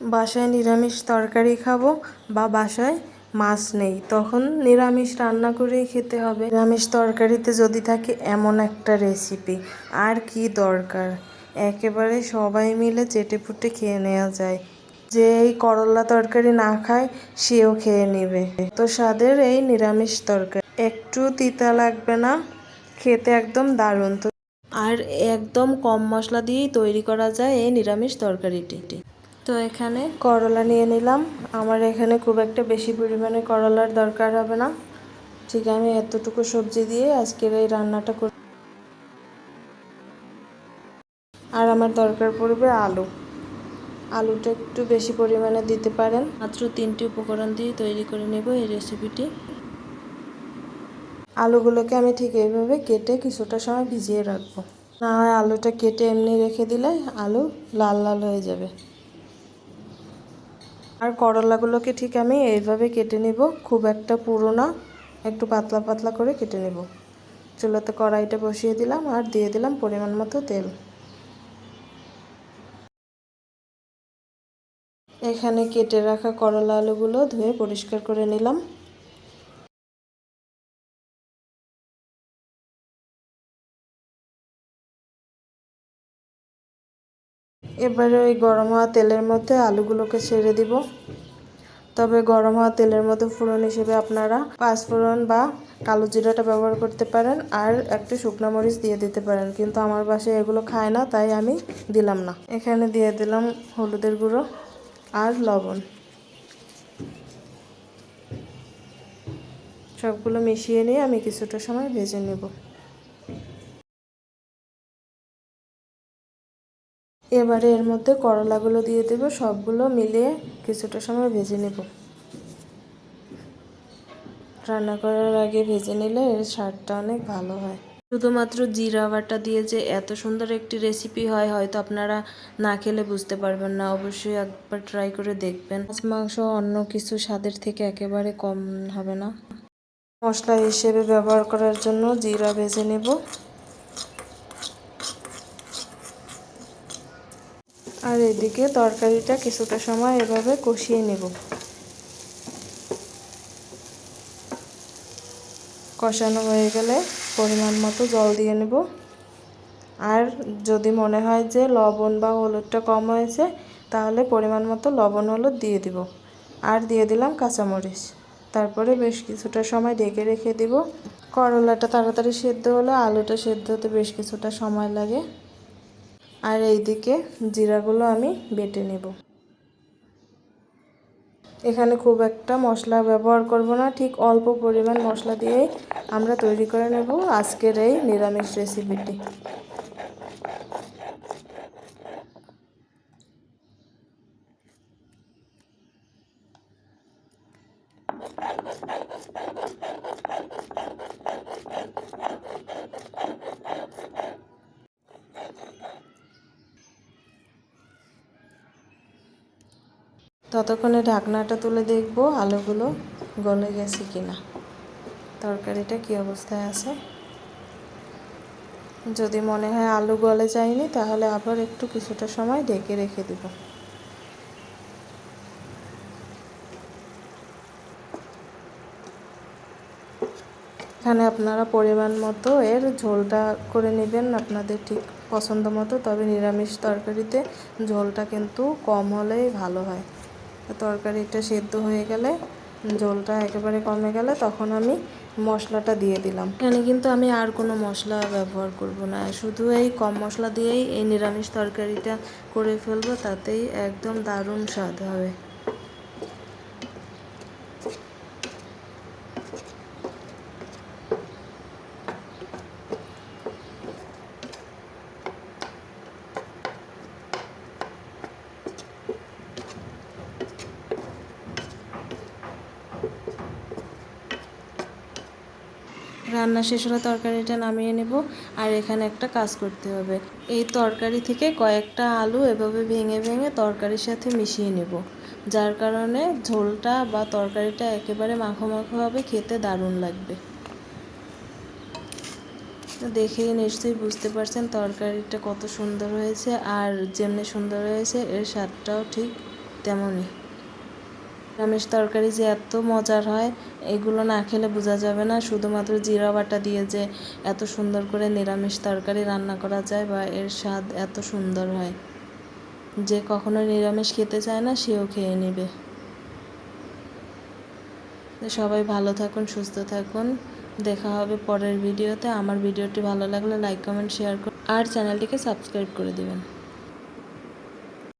বাসায় নিরামিষ তরকারি খাব বা বাসায় মাছ নেই, তখন নিরামিষ রান্না করেই খেতে হবে। নিরামিষ তরকারিতে যদি থাকে এমন একটা রেসিপি আর কি দরকার? একেবারে সবাই মিলে চেটে পুটে খেয়ে নেওয়া যায়। যে এই করলা তরকারি না খায়, সেও খেয়ে নেবে। তো স্বাদের এই নিরামিষ তরকারি। একটু তিতা লাগবে না? খেতে একদম দারুণ। তো আর একদম কম মশলা দিয়েই তৈরি করা যায় এই নিরামিষ তরকারিটি। তো এখানে করলা নিয়ে নিলাম। আমার এখানে খুব একটা বেশি পরিমাণে করলার দরকার হবে না। ঠিক আমি এতটুকু সবজি দিয়ে আজকের এই রান্নাটা করি আর আমার দরকার পড়বে আলু। আলুটা একটু বেশি পরিমাণে দিতে পারেন। মাত্র তিনটি উপকরণ দিয়ে তৈরি করে নেব এই রেসিপিটি। আলুগুলোকে আমি ঠিক এইভাবে কেটে কিছুটা সময় ভিজিয়ে রাখব। না হয় আলুটা কেটে এমনি রেখে দিলে আলু লাল লাল হয়ে যাবে। আর করলাগুলোকে ঠিক আমি এইভাবে কেটে নিব। খুব একটা পুরো না একটু পাতলা পাতলা করে কেটে নেব। চুলাতে কড়াইটা বসিয়ে দিলাম আর দিয়ে দিলাম পরিমাণ মতো তেল। এখানে কেটে রাখা করলা আলুগুলো ধুয়ে পরিষ্কার করে নিলাম। এবারে ওই গরম হওয়া তেলের মধ্যে আলুগুলোকে ছেড়ে দিব। তবে গরম হওয়া তেলের মধ্যে ফোড়ন হিসেবে আপনারা পাঁচফোড়ন বা কালো জিরাটা ব্যবহার করতে পারেন আর একটু শুকনো মরিচ দিয়ে দিতে পারেন। কিন্তু আমার বাসায় এগুলো খায় না, তাই আমি দিলাম না। এখানে দিয়ে দিলাম হলুদের গুঁড়ো আর লবণ। সবগুলো মিশিয়ে নিয়ে আমি কিছুটা সময় ভেজে নেব। এবারে এর মধ্যে করলাগুলো দিয়ে দেব, সবগুলো মিলিয়ে কিছুটা সময় ভেজে নেব। রান্না করার আগে ভেজে নিলে এর স্বাদটা অনেক ভালো হয়। শুধুমাত্র জিরা বাটা দিয়ে যে এত সুন্দর একটি রেসিপি হয়, হয়তো আপনারা না খেলে বুঝতে পারবেন না। অবশ্যই একবার ট্রাই করে দেখবেন। মাছ, মাংস, অন্য কিছু স্বাদের থেকে একেবারে কম হবে না। মশলা হিসেবে ব্যবহার করার জন্য জিরা ভেজে নেব। আর এদিকে তরকারিটা কিছুটা সময় এভাবে কষিয়ে নেব। কষানো হয়ে গেলে পরিমাণ মতো জল দিয়ে নেব। আর যদি মনে হয় যে লবণ বা হলুদটা কম হয়েছে, তাহলে পরিমাণ মতো লবণ হলুদ দিয়ে দিব। আর দিয়ে দিলাম কাঁচামরিচ। তারপরে বেশ কিছুটা সময় ঢেকে রেখে দিব। করলাটা তাড়াতাড়ি সেদ্ধ হলে আলুটা সেদ্ধ হতে বেশ কিছুটা সময় লাগে। আর এইদিকে জিরাগুলো আমি বেটে নেব। এখানে খুব একটা মশলা ব্যবহার করব না, ঠিক অল্প পরিমাণ মশলা দিয়েই আমরা তৈরি করে নেব আজকের এই নিরামিষ রেসিপিটি ততক্ষণে ঢাকনাটা তুলে দেখব আলুগুলো গলে গেছে কিনা। তরকারিটা কি অবস্থায় আছে? যদি মনে হয় আলু গলে যায়নি, তাহলে আবার একটু কিছুটা সময় ঢেকে রেখে দেব। এখানে আপনারা পরিমাণ মতো এর ঝোলটা করে নেবেন, আপনাদের ঠিক পছন্দ মতো। তবে নিরামিষ তরকারিতে ঝোলটা কিন্তু কম হলেই ভালো হয়। তরকারিটা সেদ্ধ হয়ে গেলে, জলটা একেবারে কমে গেলে তখন আমি মশলাটা দিয়ে দিলাম। এখানে কিন্তু আমি আর কোনো মশলা ব্যবহার করব না। শুধু এই কম মশলা দিয়েই এই নিরামিষ তরকারিটা করে ফেলব, তাতেই একদম দারুণ স্বাদ হবে। রান্না শেষ হলে তরকারিটা নামিয়ে নেব আর এখানে একটা কাজ করতে হবে। এই তরকারি থেকে কয়েকটা আলু এভাবে ভেঙে ভেঙে তরকারির সাথে মিশিয়ে নেব, যার কারণে ঝোলটা বা তরকারিটা একেবারে মাখো মাখো হবে, খেতে দারুণ লাগবে। দেখেই নিশ্চয়ই বুঝতে পারছেন তরকারিটা কত সুন্দর হয়েছে, আর যেমনি সুন্দর হয়েছে, এর স্বাদটাও ঠিক তেমনই। নিরামিষ তরকারি যে এত মজার হয়, এগুলো না খেলে বোঝা যাবে না। শুধুমাত্র জিরা বাটা দিয়ে যে এত সুন্দর করে নিরামিষ তরকারি রান্না করা যায় বা এর স্বাদ এত সুন্দর হয়। যে কখনো নিরামিষ খেতে চায় না, সেও খেয়ে নেবে। সবাই ভালো থাকুন, সুস্থ থাকুন। দেখা হবে পরের ভিডিওতে। আমার ভিডিওটি ভালো লাগলে লাইক, কমেন্ট, শেয়ার করুন। আর চ্যানেলটিকে সাবস্ক্রাইব করে দেবেন।